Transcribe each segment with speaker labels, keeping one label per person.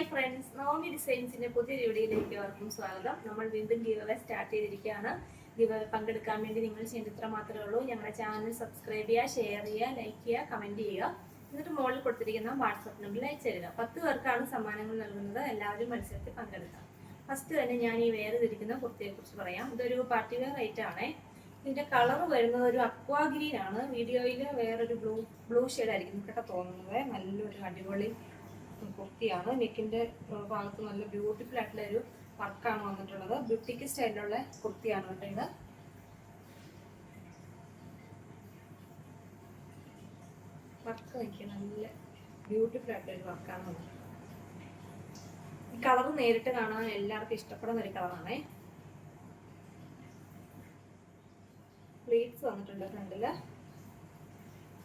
Speaker 1: Hi friends Naomi ഡിസൈൻസിന്റെ പുതിയ വീഡിയോയിലേക്ക് അവർക്കും സ്വാഗതം. നമ്മൾ വീണ്ടും ഗീവ് അവേ സ്റ്റാർട്ട് ചെയ്തിരിക്കുകയാണ്. ഗീവ് അവേ പങ്കെടുക്കാൻ വേണ്ടി നിങ്ങൾ ചെയ്യേണ്ട ഇത്ര മാത്രമേ ഉള്ളൂ. ഞങ്ങളുടെ ചാനൽ സബ്സ്ക്രൈബ് ചെയ്യുക ഷെയർ ചെയ്യുക ലൈക്ക് ചെയ്യുക കമന്റ് ചെയ്യുക. എന്നിട്ട് മുകളിൽ കൊടുത്തിരിക്കുന്ന വാട്സപ്പ് നമ്പറിൽ അയച്ചു തരിക. പത്ത് പേർക്കാണ് സമ്മാനങ്ങൾ നൽകുന്നത്. എല്ലാവരും മത്സരത്തിൽ പങ്കെടുക്കാം. ഫസ്റ്റ് തന്നെ ഞാൻ ഈ വേർതിരിക്കുന്ന കുർത്തിയെ കുറിച്ച് പറയാം. ഇതൊരു പാർട്ടി വെയർ ഐറ്റം ആണേ. ഇതിന്റെ കളർ വരുന്നത് ഒരു അക്വാ ഗ്രീൻ ആണ്. വീഡിയോയിൽ വേറൊരു ബ്ലൂ ബ്ലൂ ഷെയ്ഡ് ആയിരിക്കും നമുക്കൊക്കെ തോന്നുന്നത്. നല്ലൊരു അടിപൊളി കുർത്തിയാണ്. നെക്കിന്റെ ഭാഗത്ത് നല്ല ബ്യൂട്ടിഫുൾ ആയിട്ടുള്ള ഒരു വർക്കാണ് വന്നിട്ടുള്ളത്. ബ്യൂട്ടിക്ക് സ്റ്റൈലിലുള്ള കുർത്തിയാണ് കേട്ടോ ഇത്. വർക്ക് നോക്കിയ നല്ല ബ്യൂട്ടിഫുൾ ആയിട്ടുള്ള ഒരു വർക്കാണ് വന്നിട്ടുള്ളത്. ഈ കളർ നേരിട്ട് കാണാൻ എല്ലാവർക്കും ഇഷ്ടപ്പെടുന്ന ഒരു കളറാണേ പ്ലേറ്റ്സ് വന്നിട്ടുണ്ട് ഫ്രണ്ടിൽ.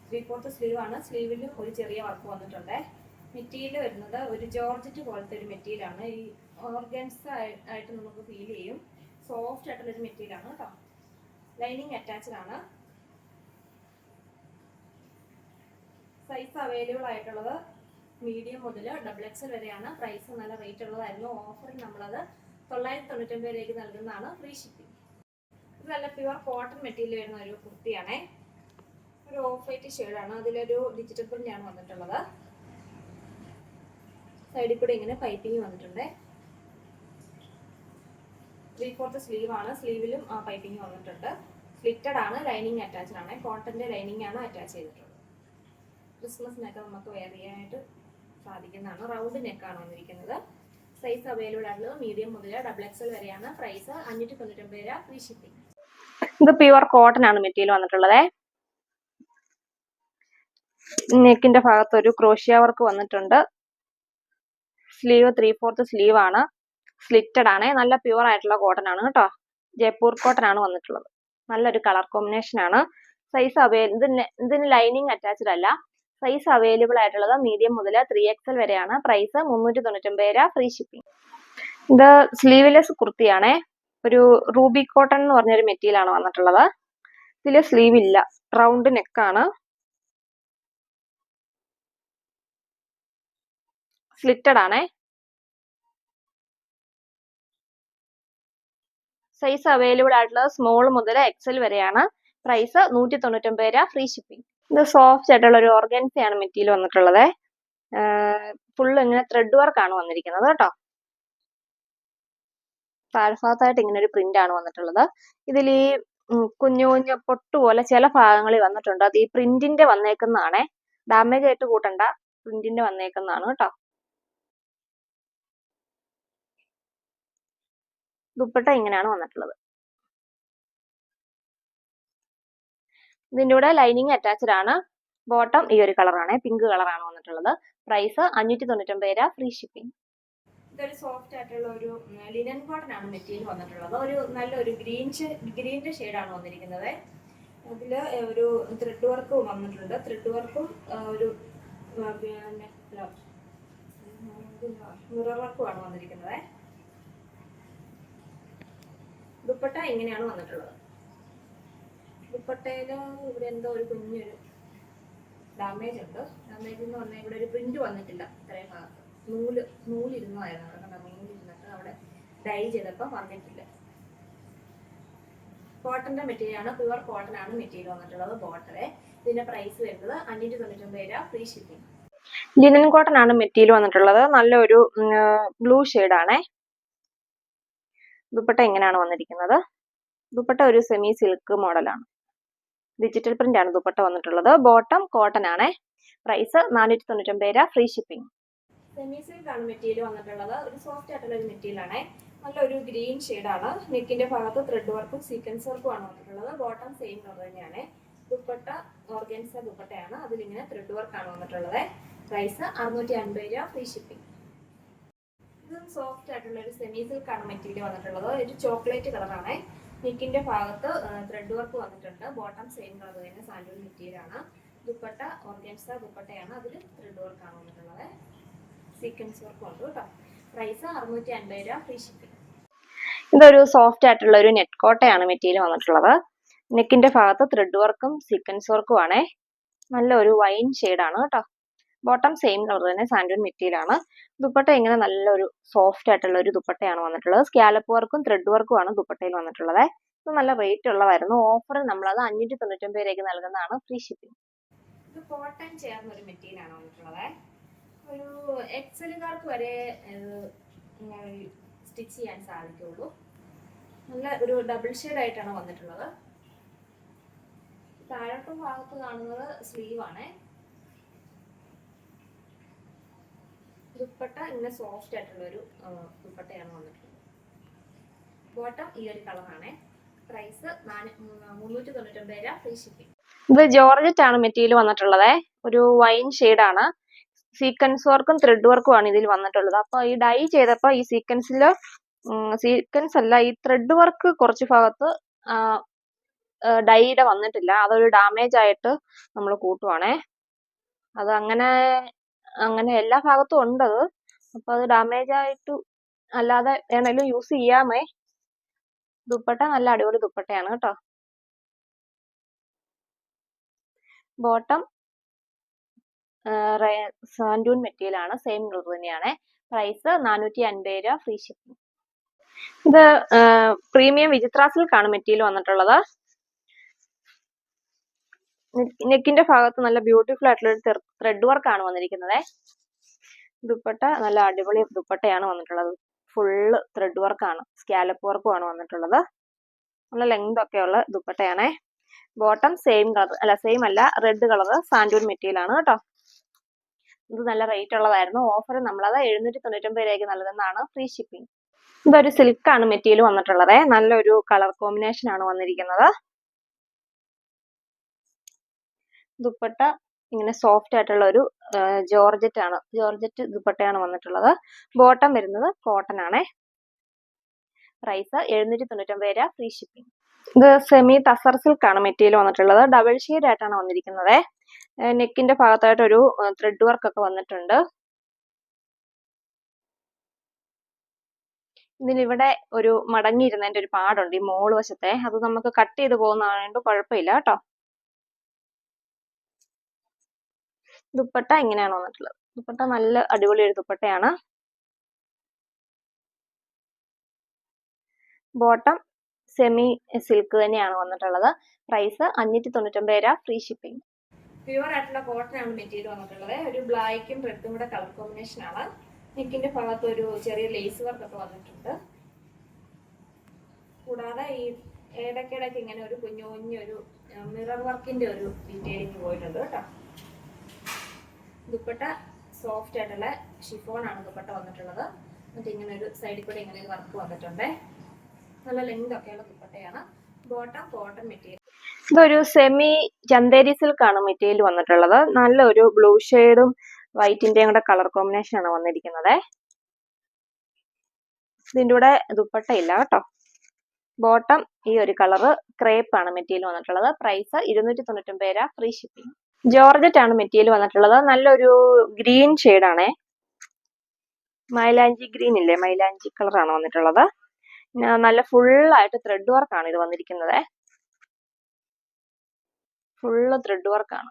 Speaker 1: ത്രീ ഫോർത്ത് സ്ലീവ് ആണ്. സ്ലീവിൽ ഒരു ചെറിയ വർക്ക് വന്നിട്ടുണ്ട്. മെറ്റീരിയൽ വരുന്നത് ഒരു ജോർജറ്റ് പോലത്തെ ഒരു മെറ്റീരിയൽ ആണ്. ഈ ഓർഗൻസ് ആയിട്ട് നമുക്ക് ഫീൽ ചെയ്യും. സോഫ്റ്റ് ആയിട്ടുള്ള ഒരു മെറ്റീരിയൽ ആണ് കേട്ടോ ലൈനിങ് അറ്റാച്ച്ഡ് ആണ്. സൈസ് അവൈലബിൾ ആയിട്ടുള്ളത് മീഡിയം മുതൽ ഡബിൾ എക്സൽ വരെയാണ്. പ്രൈസ് നല്ല റേറ്റ് ഉള്ളതായിരുന്നു. ഓഫറിൽ നമ്മളത് തൊള്ളായിരത്തി തൊണ്ണൂറ്റൊമ്പത് രൂപയ്ക്ക് നൽകുന്നതാണ് ഫ്രീ ഷിപ്പിംഗ് ഇത് നല്ല പ്യുവർ കോട്ടൺ മെറ്റീരിയൽ വരുന്ന ഒരു കുർത്തിയാണേ. ഒരു ഓഫ് വൈറ്റ് ഷെയ്ഡാണ് അതിലൊരു ഡിജിറ്റൽ പ്രിന്റ് ആണ് വന്നിട്ടുള്ളത്. സൈഡിൽ കൂടെ ഇങ്ങനെ പൈപ്പിംഗ് വന്നിട്ടുണ്ട്. ത്രീ ഫോർത്ത് സ്ലീവ് ആണ്. സ്ലീവിലും പൈപ്പിംഗ് വന്നിട്ടുണ്ട്. സ്ലിറ്റഡ് ആണ് ലൈനിങ് അറ്റാച്ച്ഡ് ആണ്. കോട്ടന്റെ ലൈനിങ് ആണ് അറ്റാച്ച് ചെയ്തിട്ടുള്ളത്. ക്രിസ്മസ് ക്രിസ്മസിനൊക്കെ നമുക്ക് വെയർ ചെയ്യാനായിട്ട് സാധിക്കുന്നതാണ്. റൗണ്ട് നെക്കാണ് വന്നിരിക്കുന്നത്. സൈസ് അവൈലബിൾ ആയിട്ടുള്ളത് മീഡിയം മുതൽ ഡബിൾ എക്സൽ വരെയാണ്. പ്രൈസ് അഞ്ഞൂറ്റി തൊണ്ണൂറ്റൊമ്പത് രൂപ ഫ്രീ ഷിപ്പിംഗ്
Speaker 2: ഇത് പ്യുവർ കോട്ടൺ ആണ് മെറ്റീരിയൽ വന്നിട്ടുള്ളത്. നെക്കിന്റെ ഭാഗത്ത് ഒരു ക്രോഷ്യ വർക്ക് വന്നിട്ടുണ്ട്. സ്ലീവ് ത്രീ ഫോർത്ത് സ്ലീവ് ആണ്. സ്ലിറ്റഡ് ആണ്. നല്ല പ്യുവർ ആയിട്ടുള്ള കോട്ടൺ ആണ് കേട്ടോ. ജയ്പൂർ കോട്ടൺ ആണ് വന്നിട്ടുള്ളത്. നല്ലൊരു കളർ കോമ്പിനേഷൻ ആണ്. സൈസ് അവൈലബിൾ ഇതിന് ഇതിന് ലൈനിങ് അറ്റാച്ച്ഡ് അല്ല. സൈസ് അവൈലബിൾ ആയിട്ടുള്ളത് മീഡിയം മുതൽ ത്രീ എക്സൽ വരെയാണ്. പ്രൈസ് മുന്നൂറ്റി തൊണ്ണൂറ്റൊമ്പത് രൂപ ഫ്രീ ഷിപ്പിംഗ് ഇത് സ്ലീവ്ലെസ് കുർത്തിയാണേ. ഒരു റൂബി കോട്ടൺ എന്ന് പറഞ്ഞൊരു മെറ്റീരിയൽ ആണ് വന്നിട്ടുള്ളത്. ഇതിൽ സ്ലീവ് ഇല്ല. റൗണ്ട് നെക്കാണ് സ്ലിറ്റഡ് ആണേ. സൈസ് അവൈലബിൾ ആയിട്ടുള്ളത് സ്മോൾ മുതൽ എക്സൽ വരെയാണ്. പ്രൈസ് നൂറ്റി തൊണ്ണൂറ്റൊമ്പത് രൂപ ഫ്രീ ഷിപ്പിംഗ് ഇത് സോഫ്റ്റ് ആയിട്ടുള്ള ഒരു ഓർഗൻസയാണ് മെറ്റീരിയൽ വന്നിട്ടുള്ളത്. ഫുള്ള് ഇങ്ങനെ ത്രെഡ് വർക്ക് ആണ് വന്നിരിക്കുന്നത് കേട്ടോ. താഴ്ഭാഗത്തായിട്ട് ഇങ്ങനെ ഒരു പ്രിന്റ് ആണ് വന്നിട്ടുള്ളത്. ഇതിൽ ഈ കുഞ്ഞു കുഞ്ഞു പൊട്ടുപോലെ ചില ഭാഗങ്ങളിൽ വന്നിട്ടുണ്ട്. അത് ഈ പ്രിന്റിന്റെ വന്നേക്കുന്നതാണേ. ഡാമേജ് ആയിട്ട് കൂട്ടണ്ട. പ്രിന്റിന്റെ വന്നേക്കുന്നതാണ് കേട്ടോ. ദുപ്പട്ട ഇങ്ങനെയാണ് വന്നിട്ടുള്ളത്. ഇതിന്റെ കൂടെ ലൈനിങ് അറ്റാച്ച്ഡ് ആണ്. ബോട്ടം ഈ ഒരു കളറാണ് പിങ്ക് കളറാണ് വന്നിട്ടുള്ളത്. പ്രൈസ് അഞ്ഞൂറ്റി തൊണ്ണൂറ്റൊമ്പത് രൂപ. ഫ്രീ ഷിപ്പിംഗ്
Speaker 1: ഇതൊരു സോഫ്റ്റ് ആയിട്ടുള്ള ഒരു ലിനൻ കോട്ടൺ ആണ് മെറ്റീരിയൽ വന്നിട്ടുള്ളത്. ഒരു നല്ലൊരു ഗ്രീൻ ഗ്രീന്റെ ഷെയ്ഡാണ് വന്നിരിക്കുന്നത്. അതിൽ ഒരു ത്രെഡ് വർക്കും വന്നിട്ടുണ്ട്. ത്രെഡ് വർക്കും ഒരു മിറർ വർക്കുമാണ് വന്നിരിക്കുന്നത്. ദുപ്പട്ട ഇങ്ങനെയാണ് വന്നിട്ടുള്ളത്. ദുപ്പട്ടയിൽ ഇവിടെ എന്തോ ഒരു കുഞ്ഞൊരു ഡാമേജ് ഉണ്ട്. ഡാമേജ് എന്ന് പറഞ്ഞാൽ ഇവിടെ ഒരു പ്രിന്റ് വന്നിട്ടില്ല ഇത്രയും ഭാഗത്ത്. നൂൽ നൂലിരുന്നതായിരുന്നു അവിടെ കണ്ടോ? നൂലിരുന്നിട്ട് അവിടെ ഡൈ ചെയ്തപ്പോൾ വന്നിട്ടില്ല. കോട്ടന്റെ മെറ്റീരിയൽ ആണ്. പ്യുവർ കോട്ടൺ ആണ് മെറ്റീരിയൽ വന്നിട്ടുള്ളത് ബോട്ടറെ ഇതിന്റെ പ്രൈസ് വരുന്നത് അഞ്ഞൂറ്റി തൊണ്ണൂറ്റൊമ്പത് രൂപ ഫ്രീ ഷിപ്പിംഗ്
Speaker 2: ലിനൻ കോട്ടൺ ആണ് മെറ്റീരിയൽ വന്നിട്ടുള്ളത്. നല്ലൊരു ബ്ലൂ ആണേ. ദുപ്പട്ട എങ്ങനെയാണ് വന്നിരിക്കുന്നത്? ദുപ്പട്ട ഒരു സെമി സിൽക്ക് മോഡലാണ് ഡിജിറ്റൽ പ്രിന്റ് ആണ് ദുപ്പട്ട വന്നിട്ടുള്ളത്. ബോട്ടം കോട്ടൺ ആണ്. പ്രൈസ് നാനൂറ്റി തൊണ്ണൂറ്റൊമ്പത് രൂപ ഫ്രീ ഷിപ്പിംഗ്
Speaker 1: സെമി സിൽക്ക് ആണ് മെറ്റീരിയൽ വന്നിട്ടുള്ളത്. ഒരു സോഫ്റ്റ് ആയിട്ടുള്ള മെറ്റീരിയൽ ആണ്. നല്ലൊരു ഗ്രീൻ ആണ്. നെക്കിന്റെ ഭാഗത്ത് ത്രെഡ് വർക്കും സീക്വൻസ് വർക്കും ആണ് വന്നിട്ടുള്ളത്. ബോട്ടം സെയിം കളർ തന്നെയാണ്. ദുപ്പട്ട ഓർഗൻസ ദുപ്പട്ടയാണ്. അതിലിങ്ങനെ ത്രെഡ് വർക്ക് ആണ് വന്നിട്ടുള്ളത്. പ്രൈസ് അറുന്നൂറ്റി അൻപത് രൂപ ഫ്രീ ഷിപ്പിംഗ് ഇത് സോഫ്റ്റ് ആയിട്ടുള്ള ഒരു സെമി സിൽക്ക് ആണ് മെറ്റീരിയൽ വന്നിട്ടുള്ളത്. ഒരു ചോക്ലേറ്റ് കളറാണ് നെക്കിന്റെ ഭാഗത്ത് ത്രെഡ് വർക്ക് വന്നിട്ടുണ്ട്. ബോട്ടം സെയിം കളർ തന്നെ സാൻഡൂൺ മെറ്റീരിയൽ ആണ്. ദുപ്പട്ട ഓർഗൻസ ദുപ്പട്ടയാണ് അതിൽ ത്രെഡ് വർക്ക് ആണ് വന്നിട്ടുള്ളത്. സീക്വൻസ് വർക്ക് ഉണ്ട് കേട്ടോ. പ്രൈസ് അറുന്നൂറ്റി അൻപത് രൂപ ഫ്രീ ഷിപ്പിംഗ്
Speaker 2: ഇതൊരു സോഫ്റ്റ് ആയിട്ടുള്ള ഒരു നെറ്റ് കോട്ടയാണ് മെറ്റീരിയൽ വന്നിട്ടുള്ളത്. നെക്കിന്റെ ഭാഗത്ത് ത്രെഡ് വർക്കും സീക്വൻസ് വർക്കും ആണേ. നല്ല ഒരു വൈൻ ഷെയ്ഡാണ് കേട്ടോ. ബോട്ടം സെയിം കളർ തന്നെ സാൻഡൂൺ മെറ്റീരിയലാണ് ദുപ്പട്ട ഇങ്ങനെ നല്ലൊരു സോഫ്റ്റ് ആയിട്ടുള്ള ഒരു ദുപ്പട്ടയാണ് വന്നിട്ടുള്ളത്. സ്കാലപ്പ് വർക്കും ത്രെഡ് വർക്കും ആണ് ദുപ്പട്ടയിൽ വന്നിട്ടുള്ളത്. ഇത് നല്ല റേറ്റ് ഉള്ളതായിരുന്നു. ഓഫർ നമ്മളത് അഞ്ഞൂറ്റി തൊണ്ണൂറ്റൊമ്പത് രൂപയ്ക്ക് നൽകുന്നതാണ്. ഫ്രീ ഷിപ്പിംഗ്
Speaker 1: ഇത് കോട്ടൺ ചേർന്ന ഒരു മെറ്റീരിയൽ ആണ് വന്നിട്ടുള്ളത്. ഒരു എക്സലുകാർക്ക് വരെ സ്റ്റിച്ച് ചെയ്യാൻ സാധിക്കുള്ളൂ. നല്ല ഒരു ഡബിൾ ഷെയ്ഡ് ആയിട്ടാണ് വന്നിട്ടുള്ളത്. താഴോട്ട് ഭാഗത്ത് കാണുന്നത് സ്ലീവ് ആണ്. ദുപ്പട്ട ഇങ്ങനെ സോഫ്റ്റ് ആയിട്ടുള്ള ഒരു ദുപ്പട്ടയാണ് വന്നിട്ടുള്ളത്. ബോട്ടം ഈ ഒരു കളറാണ് പ്രൈസ് മുന്നൂറ്റി തൊണ്ണൂറ്റൊമ്പത് രൂപ ഫ്രീ ഷിപ്പിംഗ്
Speaker 2: ഇത് ജോർജറ്റ് ആണ് മെറ്റീരിയൽ വന്നിട്ടുള്ളത്. ഒരു വൈൻ ആണ്. സീക്വൻസ് വർക്കും ത്രെഡ് വർക്കും ആണ് ഇതിൽ വന്നിട്ടുള്ളത്. അപ്പൊ ഈ ഡൈ ചെയ്തപ്പോ ഈ സീക്വൻസിൽ സീക്വൻസ് അല്ല ഈ ത്രെഡ് വർക്ക് കുറച്ച് ഭാഗത്ത് ഡൈയുടെ വന്നിട്ടില്ല. അതൊരു ഡാമേജ് ആയിട്ട് നമ്മൾ കൂട്ടുവാണേ. അത് അങ്ങനെ അങ്ങനെ എല്ലാ ഭാഗത്തും ഉണ്ട്. അപ്പൊ അത് ഡാമേജ് ആയിട്ട് അല്ലാതെ വേണേലും യൂസ് ചെയ്യാമേ. ദുപ്പട്ട നല്ല അടിപൊളി ദുപ്പട്ടയാണ് കേട്ടോ. ബോട്ടം സാൻഡൂൺ മെറ്റീരിയൽ ആണ്. സെയിം കളർ തന്നെയാണ്. പ്രൈസ് നാനൂറ്റി അൻപത് രൂപ ഫ്രീ ഷിപ്പിംഗ് ഇത് പ്രീമിയം വിചിത്ര സിൽക്കാണ് മെറ്റീരിയൽ വന്നിട്ടുള്ളത്. നെക്കിന്റെ ഭാഗത്ത് നല്ല ബ്യൂട്ടിഫുൾ ആയിട്ടുള്ള ഒരു ത്രെഡ് വർക്ക് ആണ് വന്നിരിക്കുന്നത്. ദുപ്പട്ട നല്ല അടിപൊളി ദുപ്പട്ടയാണ് വന്നിട്ടുള്ളത്. ഫുള്ള് ത്രെഡ് വർക്കാണ് സ്കാലപ്പ് വർക്കും ആണ് വന്നിട്ടുള്ളത്. നല്ല ലെങ്ത് ഒക്കെ ഉള്ള ദുപ്പട്ടയാണേ. ബോട്ടം സെയിം കളർ അല്ല സെയിം അല്ല റെഡ് കളർ സാൻഡൂൺ മെറ്റീരിയൽ ആണ് കേട്ടോ. ഇത് നല്ല റേറ്റ് ഉള്ളതായിരുന്നു. ഓഫർ നമ്മളത് എഴുന്നൂറ്റി തൊണ്ണൂറ്റൊമ്പത് രൂപയ്ക്ക് നല്ലതെന്നാണ് ഫ്രീ ഷിപ്പിംഗ് ഇതൊരു സിൽക്കാണ് മെറ്റീരിയൽ വന്നിട്ടുള്ളത്. നല്ലൊരു കളർ കോമ്പിനേഷൻ ആണ് വന്നിരിക്കുന്നത്. ദുപ്പട്ട ഇങ്ങനെ സോഫ്റ്റ് ആയിട്ടുള്ള ഒരു ജോർജറ്റ് ആണ്. ജോർജറ്റ് ദുപ്പട്ടയാണ് വന്നിട്ടുള്ളത്. ബോട്ടം വരുന്നത് കോട്ടൺ ആണേ. പ്രൈസ് എഴുന്നൂറ്റി തൊണ്ണൂറ്റൊമ്പത് രൂപ ഫ്രീ ഷിപ്പിംഗ് ഇത് സെമി തസർ സിൽക്ക് ആണ് മെറ്റീരിയൽ വന്നിട്ടുള്ളത്. ഡബിൾ ഷെയ്ഡ് ആയിട്ടാണ് വന്നിരിക്കുന്നത്. നെക്കിന്റെ ഭാഗത്തായിട്ട് ഒരു ത്രെഡ് വർക്ക് ഒക്കെ വന്നിട്ടുണ്ട്. ഇതിലിവിടെ ഒരു മടങ്ങിയിരുന്നതിന്റെ ഒരു പാടുണ്ട് ഈ മോൾ വശത്തെ. അത് നമുക്ക് കട്ട് ചെയ്ത് പോകുന്നതുകൊണ്ട് കുഴപ്പമില്ല കേട്ടോ. ദുപ്പട്ട ഇങ്ങനെയാണ് വന്നിട്ടുള്ളത്. ദുപ്പട്ട നല്ല അടിപൊളി ഒരു ദുപ്പട്ടയാണ്. ബോട്ടം സെമി സിൽക്ക് തന്നെയാണ് വന്നിട്ടുള്ളത്. പ്രൈസ് അഞ്ഞൂറ്റി തൊണ്ണൂറ്റൊമ്പത് രൂപ ഫ്രീ ഷിപ്പിംഗ്
Speaker 1: പ്യുവർ ആയിട്ടുള്ള കോട്ടൺ ആണ് മെറ്റീരിയൽ വന്നിട്ടുള്ളത്. ഒരു ബ്ലാക്കും റെഡും കൂടെ കളർ കോമ്പിനേഷൻ ആണ്. നെക്കിന്റെ ഭാഗത്ത് ഒരു ചെറിയ ലേസ് വർക്ക് ഒക്കെ വന്നിട്ടുണ്ട്. കൂടാതെ ഈ ഇടയ്ക്കിടയ്ക്ക് ഇങ്ങനെ ഒരു കുഞ്ഞു കുഞ്ഞൊരു മിറർ വർക്കിന്റെ ഒരു ഡീറ്റെയിലിംഗ് പോയിട്ടുണ്ട് കേട്ടോ. ദുപ്പട്ട സോഫ്റ്റ് ആയിട്ടുള്ള ഷിഫോൺ ആണ് ദുപ്പട്ട വന്നിട്ടുള്ളത്. എന്നിട്ട് ഇങ്ങനെ ഒരു സൈഡിൽ കൂടെ ഇങ്ങനെ ഒരു വർക്ക് വന്നിട്ടുണ്ട്. നല്ല ലെങ്ത് ഒക്കെയുള്ള ദുപ്പട്ടയാണ്. ബോട്ടം കോട്ടൺ മെറ്റീരിയൽ
Speaker 2: ഇതൊരു സെമി ചന്തേരി സിൽക്ക് ആണ് മെറ്റീരിയൽ വന്നിട്ടുള്ളത്. നല്ല ഒരു ബ്ലൂ ഷെയ്ഡും വൈറ്റിന്റെയും കൂടെ കളർ കോമ്പിനേഷൻ ആണ് വന്നിരിക്കുന്നത്. ഇതിന്റെ കൂടെ ദുപ്പട്ട ഇല്ല കേട്ടോ. ബോട്ടം ഈ ഒരു കളറ് ക്രേപ്പ് ആണ് മെറ്റീരിയൽ വന്നിട്ടുള്ളത്. പ്രൈസ് ഇരുന്നൂറ്റി തൊണ്ണൂറ്റൊമ്പത് രൂപ ഫ്രീ ഷിപ്പിംഗ് ജോർജറ്റ് ആണ് മെറ്റീരിയൽ വന്നിട്ടുള്ളത്. നല്ലൊരു ഗ്രീൻ ആണേ മൈലാഞ്ചി ഗ്രീൻ ഇല്ലേ? മൈലാഞ്ചി കളറാണ് വന്നിട്ടുള്ളത്. നല്ല ഫുൾ ആയിട്ട് ത്രെഡ് വർക്കാണ് ഇത് വന്നിരിക്കുന്നത്. ഫുള്ള് ത്രെഡ് വർക്കാണ്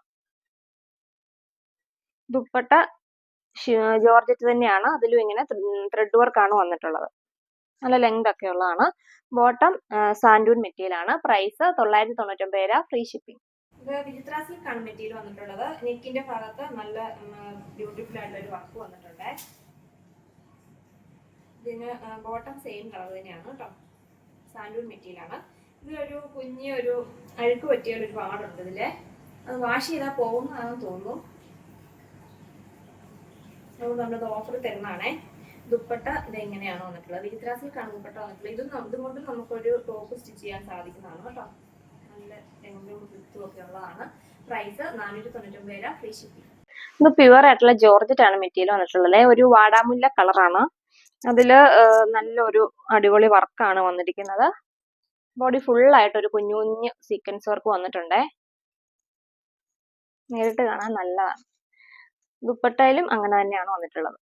Speaker 2: ദുപ്പട്ട ജോർജറ്റ് തന്നെയാണ്. അതിലും ഇങ്ങനെ ത്രെഡ് വർക്കാണ് വന്നിട്ടുള്ളത്. നല്ല ലെങ്ത് ഒക്കെ ഉള്ളതാണ്. ബോട്ടം സാൻഡൂൺ മെറ്റീരിയൽ ആണ്. പ്രൈസ് തൊള്ളായിരത്തി തൊണ്ണൂറ്റൊമ്പത് രൂപ. ഫ്രീ ഷിപ്പിംഗ്
Speaker 1: ഇത് വിചിത്ര സിൽക്കാണ് വന്നിട്ടുള്ളത്. നെക്കിന്റെ ഭാഗത്ത് നല്ല ബ്യൂട്ടിഫുൾ ആയിട്ടുള്ള ഒരു വർക്ക് വന്നിട്ടുണ്ട്. ഇതിന് ബോട്ടം സെയിം കളർ തന്നെയാണ് കേട്ടോ സാൻഡൂൺ മെറ്റീരിയലാണ് ഇത് ഒരു കുഞ്ഞ് ഒരു അഴുക്ക് പറ്റിയ ഒരു പാടുണ്ട് ഇതിൽ. അത് വാഷ് ചെയ്താൽ പോകുന്നതാണെന്ന് തോന്നുന്നു. അതുകൊണ്ട് നമ്മളത് ഓഫർ തരുന്നതാണേ. ദുപ്പട്ട ഇത് എങ്ങനെയാണ് വന്നിട്ടുള്ളത്? വിചിത്ര സിൽക്കാണ് ദുപ്പട്ട വന്നിട്ടുള്ളത്. ഇതും കൊണ്ട് ഇതുകൊണ്ട് നമുക്കൊരു ടോപ്പ് സ്റ്റിച്ച് ചെയ്യാൻ സാധിക്കുന്നതാണ് കേട്ടോ ഉള്ളതാണ് പ്രൈസ് നാനൂറ്റി തൊണ്ണൂറ്റൊമ്പത് രൂപ ഫ്രീ ഷിപ്പിംഗ്
Speaker 2: ഇത് പ്യുവർ ആയിട്ടുള്ള ജോർജറ്റ് ആണ് മെറ്റീരിയൽ വന്നിട്ടുള്ളത്. ഒരു വാടാമുല്ല കളറാണ്. അതിൽ നല്ലൊരു അടിപൊളി വർക്കാണ് വന്നിരിക്കുന്നത്. ബോഡി ഫുൾ ആയിട്ട് ഒരു കുഞ്ഞു കുഞ്ഞു സീക്വൻസ് വർക്ക് വന്നിട്ടുണ്ട്. നേരിട്ട് കാണാൻ നല്ലതാണ്. ദുപ്പട്ടയിലും അങ്ങനെ തന്നെയാണ് വന്നിട്ടുള്ളത്.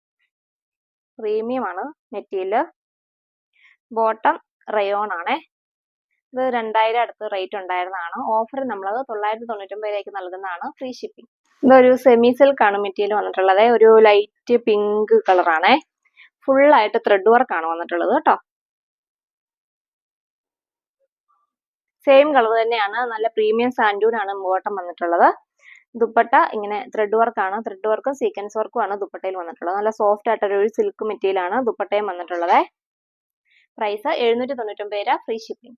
Speaker 2: പ്രീമിയം ആണ് മെറ്റീരിയൽ ബോട്ടം റയോൺ ആണേ. ഇത് രണ്ടായിരം അടുത്ത് റേറ്റ് ഉണ്ടായിരുന്നതാണ്. ഓഫർ നമ്മളത് തൊള്ളായിരത്തി തൊണ്ണൂറ്റൊമ്പതിലേക്ക് നൽകുന്നതാണ് ഫ്രീ ഷിപ്പിംഗ് ഇതൊരു സെമി സിൽക്ക് ആണ് മെറ്റീരിയൽ വന്നിട്ടുള്ളത്. ഒരു ലൈറ്റ് പിങ്ക് കളറാണേ ഫുൾ ആയിട്ട് ത്രെഡ് വർക്ക് ആണ് വന്നിട്ടുള്ളത് കേട്ടോ സെയിം കളർ തന്നെയാണ്. നല്ല പ്രീമിയം സാൻഡൂൺ ആണ് ബോട്ടം വന്നിട്ടുള്ളത്. ദുപ്പട്ട ഇങ്ങനെ ത്രെഡ് വർക്കാണ് ത്രെഡ് വർക്കും സീക്വൻസ് വർക്കും ആണ് ദുപ്പട്ടയിൽ വന്നിട്ടുള്ളത്. നല്ല സോഫ്റ്റ് ആയിട്ടൊരു സിൽക്ക് മെറ്റീരിയൽ ആണ് ദുപ്പട്ടയും വന്നിട്ടുള്ളത്. പ്രൈസ് എഴുന്നൂറ്റി തൊണ്ണൂറ്റൊമ്പത് രൂപ ഫ്രീ ഷിപ്പിംഗ്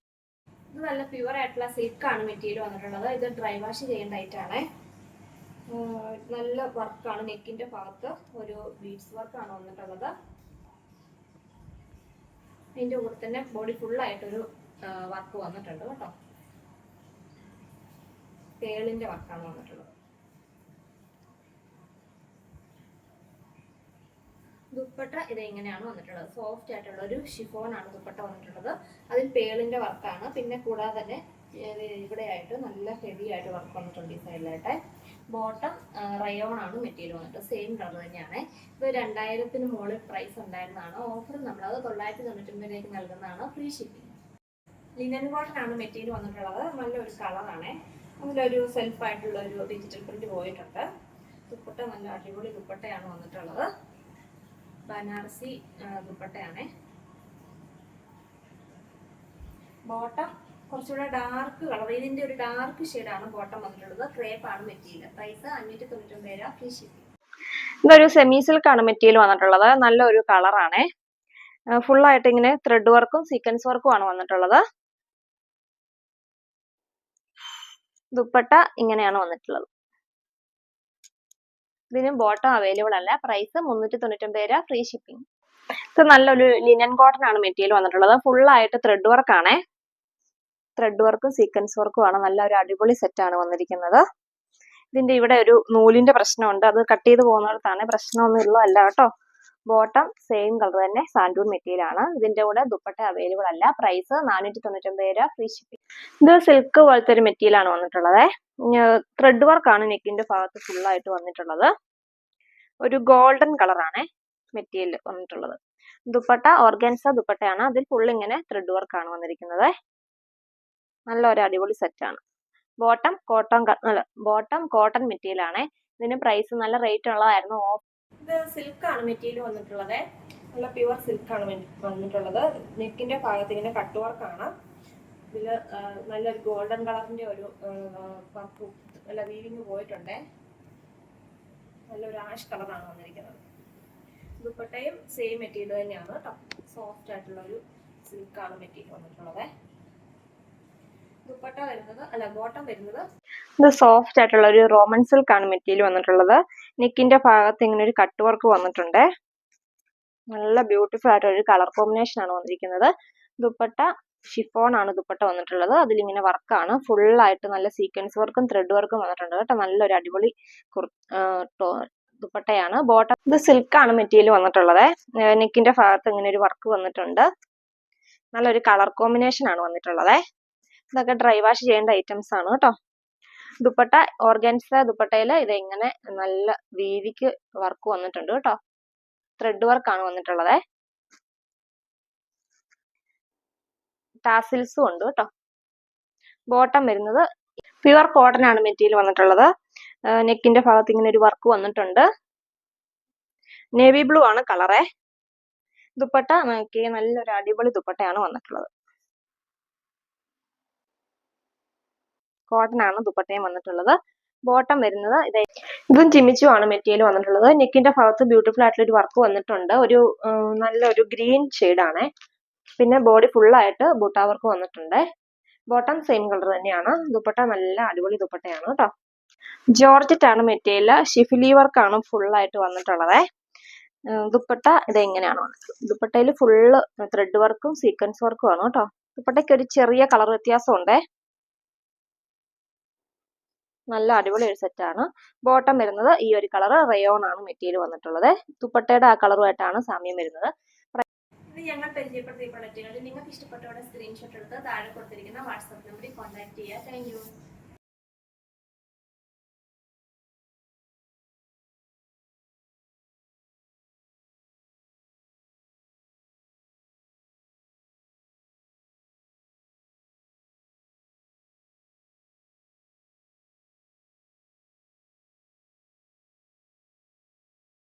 Speaker 1: ഇത് നല്ല പ്യുവർ ആയിട്ടുള്ള സിൽക്ക് ആണ് മെറ്റീരിയൽ വന്നിട്ടുള്ളത്. ഇത് ഡ്രൈ വാഷ് ചെയ്യേണ്ട നല്ല വർക്കാണ് നെക്കിന്റെ ഭാഗത്ത് ഒരു ബീഡ്സ് വർക്കാണ് വന്നിട്ടുള്ളത്. അതിന്റെ കൂടെ തന്നെ ബോഡി ഫുൾ ആയിട്ടൊരു വർക്ക് വന്നിട്ടുണ്ട് കേട്ടോ. പേളിന്റെ വർക്കാണ് വന്നിട്ടുള്ളത്. ദുപ്പട്ട ഇത് എങ്ങനെയാണ് വന്നിട്ടുള്ളത്. സോഫ്റ്റ് ആയിട്ടുള്ള ഒരു ഷിഫോൺ ആണ് ദുപ്പട്ട വന്നിട്ടുള്ളത്. അതിൽ പേളിന്റെ വർക്കാണ് പിന്നെ കൂടാതെ തന്നെ ഇവിടെ ഇവിടെയായിട്ട് നല്ല ഹെവി ആയിട്ട് വർക്ക് വന്നിട്ടുണ്ട് ഈ സൈഡിലായിട്ട് ബോട്ടം റയോൺ ആണ് മെറ്റീരിയൽ വന്നിട്ട്. സെയിം കളർ തന്നെയാണ്. ഇത് രണ്ടായിരത്തിന് മുകളിൽ പ്രൈസ് ഉണ്ടായിരുന്നതാണ്. ഓഫർ നമ്മളത് തൊള്ളായിരത്തി തൊണ്ണൂറ്റൊമ്പതിലേക്ക് നൽകുന്നതാണ് ഫ്രീ ഷിപ്പിംഗ് ലിനൻ കോട്ടൺ ആണ് മെറ്റീരിയൽ വന്നിട്ടുള്ളത്. നല്ലൊരു കളറാണ് അതിലൊരു സെൽഫ് ആയിട്ടുള്ള ഒരു ഡിജിറ്റൽ പ്രിന്റ് പോയിട്ടുണ്ട്. ദുപ്പട്ട നല്ല അടിപൊളി ദുപ്പട്ടയാണ് വന്നിട്ടുള്ളത്. ബനാറസി ദുപ്പട്ടയാണ്. ബോട്ടം കുറച്ചുകൂടെ ഡാർക്ക് കളർ ഇതിന്റെ ഒരു ഡാർക്ക് ഷെയ്ഡാണ് ബോട്ടം വന്നിട്ടുള്ളത്. ക്രേപ്പ് ആണ് മെറ്റീരിയൽ. പ്രൈസ് അഞ്ഞൂറ്റി തൊണ്ണൂറ്റൊമ്പത് രൂപ. ഫ്രീ ഷിപ്പിംഗ്
Speaker 2: ഇതൊരു സെമി സിൽക്ക് ആണ് മെറ്റീരിയൽ വന്നിട്ടുള്ളത്. നല്ലൊരു ഫുൾ ആയിട്ട് ഇങ്ങനെ ത്രെഡ് വർക്കും സീക്വൻസ് വർക്കും ആണ് വന്നിട്ടുള്ളത്. ദുപ്പട്ട ഇങ്ങനെയാണ് വന്നിട്ടുള്ളത്. ഇതിന് ബോട്ടം അവൈലബിൾ അല്ല. പ്രൈസ് മുന്നൂറ്റി തൊണ്ണൂറ്റൊമ്പത് രൂപ ഫ്രീ ഷിപ്പിംഗ് സോ നല്ലൊരു ലിനൻ കോട്ടൺ ആണ് മെറ്റീരിയൽ വന്നിട്ടുള്ളത്. ഫുൾ ആയിട്ട് ത്രെഡ് വർക്ക് ആണേ ത്രെഡ് വർക്കും സീക്വൻസ് വർക്കും ആണ്. നല്ല ഒരു അടിപൊളി സെറ്റ് ആണ് വന്നിരിക്കുന്നത്. ഇതിന്റെ ഇവിടെ ഒരു നൂലിന്റെ പ്രശ്നമുണ്ട്. അത് കട്ട് ചെയ്ത് പോകുന്നിടത്താണ്. പ്രശ്നമൊന്നും ഉള്ളതല്ല കേട്ടോ. ബോട്ടം സെയിം കളർ തന്നെ സാൻഡൂൺ മെറ്റീരിയൽ ആണ്. ഇതിന്റെ കൂടെ ദുപ്പട്ട അവൈലബിൾ അല്ല. പ്രൈസ് നാനൂറ്റി തൊണ്ണൂറ്റൊമ്പത് രൂപ ഫ്രീ ഷിപ്പിംഗ് ഇത് സിൽക്ക് പോലത്തെ ഒരു മെറ്റീരിയൽ ആണ് വന്നിട്ടുള്ളത്. ത്രെഡ് വർക്ക് ആണ് നെക്കിന്റെ ഭാഗത്ത് ഫുൾ ആയിട്ട് വന്നിട്ടുള്ളത്. ഒരു ഗോൾഡൻ കളറാണ് മെറ്റീരിയൽ വന്നിട്ടുള്ളത്. ദുപ്പട്ട ഓർഗൻസ ദുപ്പട്ടയാണ്. അതിൽ ഫുൾ ഇങ്ങനെ ത്രെഡ് വർക്ക് ആണ് വന്നിരിക്കുന്നത്. നല്ല ഒരു അടിപൊളി സെറ്റാണ് bottom cotton bottom cotton material ആണ്. ഇതിന് പ്രൈസ് നല്ല റേറ്റ് ഉള്ളതായിരുന്നു.
Speaker 1: ഇത് സിൽക്ക് ആണ് മെറ്റീരിയൽ വന്നിട്ടുള്ളത്. നല്ല പ്യുവർ സിൽക്ക് ആണ് വന്നിട്ടുള്ളത്. നെക്കിന്റെ ഭാഗത്ത് ഇങ്ങനെ കട്ട് വർക്കാണ്. ഇതിൽ നല്ലൊരു ഗോൾഡൻ കളറിന്റെ ഒരു വർക്ക് നല്ല വീവിങ് പോയിട്ടുണ്ട്. നല്ലൊരു ആഷ് കളറാണ് വന്നിരിക്കുന്നത്. ദുപ്പട്ടയും സെയിം മെറ്റീരിയൽ തന്നെയാണ് സോഫ്റ്റ് ആയിട്ടുള്ള ഒരു സിൽക്കാണ് മെറ്റീരിയൽ വന്നിട്ടുള്ളത്. ദുപ്പട്ട വരുന്നത് അല്ല ബോട്ടം വരുന്നത്
Speaker 2: ഇത് സോഫ്റ്റ് ആയിട്ടുള്ള ഒരു റോമൻ സിൽക്ക് ആണ് മെറ്റീരിയൽ വന്നിട്ടുള്ളത്. നെക്കിന്റെ ഭാഗത്ത് ഇങ്ങനെ ഒരു കട്ട് വർക്ക് വന്നിട്ടുണ്ട്. നല്ല ബ്യൂട്ടിഫുൾ ആയിട്ടുള്ള ഒരു കളർ കോമ്പിനേഷൻ ആണ് വന്നിരിക്കുന്നത്. ദുപ്പട്ട ഷിഫോൺ ആണ് ദുപ്പട്ട വന്നിട്ടുള്ളത്. അതിലിങ്ങനെ വർക്കാണ് ഫുൾ ആയിട്ട് നല്ല സീക്വൻസ് വർക്കും ത്രെഡ് വർക്കും വന്നിട്ടുണ്ട് കേട്ടോ. നല്ലൊരു അടിപൊളി ദുപ്പട്ടയാണ്. ബോട്ടം ഇത് സിൽക്കാണ് മെറ്റീരിയൽ വന്നിട്ടുള്ളത്. നെക്കിന്റെ ഭാഗത്ത് ഇങ്ങനെ ഒരു വർക്ക് വന്നിട്ടുണ്ട്. നല്ലൊരു കളർ കോമ്പിനേഷൻ ആണ് വന്നിട്ടുള്ളത്. ഇതൊക്കെ ഡ്രൈ വാഷ് ചെയ്യേണ്ട ഐറ്റംസ് ആണ് കേട്ടോ. ദുപ്പട്ട ഓർഗൻസ ദുപ്പട്ടയിൽ ഇതെങ്ങനെ നല്ല വീതിക്ക് വർക്ക് വന്നിട്ടുണ്ട് കേട്ടോ. ത്രെഡ് വർക്കാണ് വന്നിട്ടുള്ളത്. ടാസിൽസും ഉണ്ട് കേട്ടോ. ബോട്ടം വരുന്നത് പ്യുവർ കോട്ടൺ ആണ് മെറ്റീരിയൽ വന്നിട്ടുള്ളത്. നെക്കിന്റെ ഭാഗത്ത് ഇങ്ങനെ ഒരു വർക്ക് വന്നിട്ടുണ്ട്. നേവി ബ്ലൂ ആണ് കളറേ ദുപ്പട്ട നോക്കി നല്ലൊരു അടിപൊളി ദുപ്പട്ടയാണ് വന്നിട്ടുള്ളത്. കോട്ടൺ ആണ് ദുപ്പട്ടയും വന്നിട്ടുള്ളത്. ബോട്ടം വരുന്നത് ഇതേ ഇതും ചിമിച്ചു ആണ് മെറ്റീരിയൽ വന്നിട്ടുള്ളത്. നെക്കിന്റെ ഭാഗത്ത് ബ്യൂട്ടിഫുൾ ആയിട്ടുള്ള ഒരു വർക്ക് വന്നിട്ടുണ്ട്. ഒരു നല്ല ഒരു ഗ്രീൻ ആണ്. പിന്നെ ബോഡി ഫുൾ ആയിട്ട് ബൂട്ടാ വർക്ക് വന്നിട്ടുണ്ട്. ബോട്ടം സെയിം കളർ തന്നെയാണ്. ദുപ്പട്ട നല്ല അടിപൊളി ദുപ്പട്ടയാണ് കേട്ടോ ജോർജറ്റ് ആണ് മെറ്റീരിയൽ ഷിഫിലി വർക്ക് ആണ് ഫുൾ ആയിട്ട് വന്നിട്ടുള്ളത്. ദുപ്പട്ട ഇത് എങ്ങനെയാണ് വന്നിട്ടുള്ളത് ദുപ്പട്ടയിൽ ഫുള്ള് ത്രെഡ് വർക്കും സീക്വൻസ് വർക്കും ആണ് കേട്ടോ ദുപ്പട്ടയ്ക്ക് ഒരു ചെറിയ കളർ വ്യത്യാസം ഉണ്ടേ നല്ല അടിപൊളി ഒരു സെറ്റാണ് ബോട്ടം വരുന്നത് ഈ ഒരു കളർ റയോൺ ആണ് മെറ്റീരിയൽ വന്നിട്ടുള്ളത്. ദുപ്പട്ടയുടെ ആ കളറുമായിട്ടാണ് സാമ്യം വരുന്നത്.
Speaker 1: ഞങ്ങൾ പരിചയപ്പെടുത്തിയ പ്രൊഡക്റ്റുകൾ നിങ്ങൾക്ക് ഇഷ്ടപ്പെട്ടവരുടെ സ്ക്രീൻഷോട്ട് എടുത്ത് താഴെ കൊടുത്തിരിക്കുന്ന വാട്സാപ്പ് നമ്പറിൽ കോൺടാക്ട് ചെയ്യുക താങ്ക്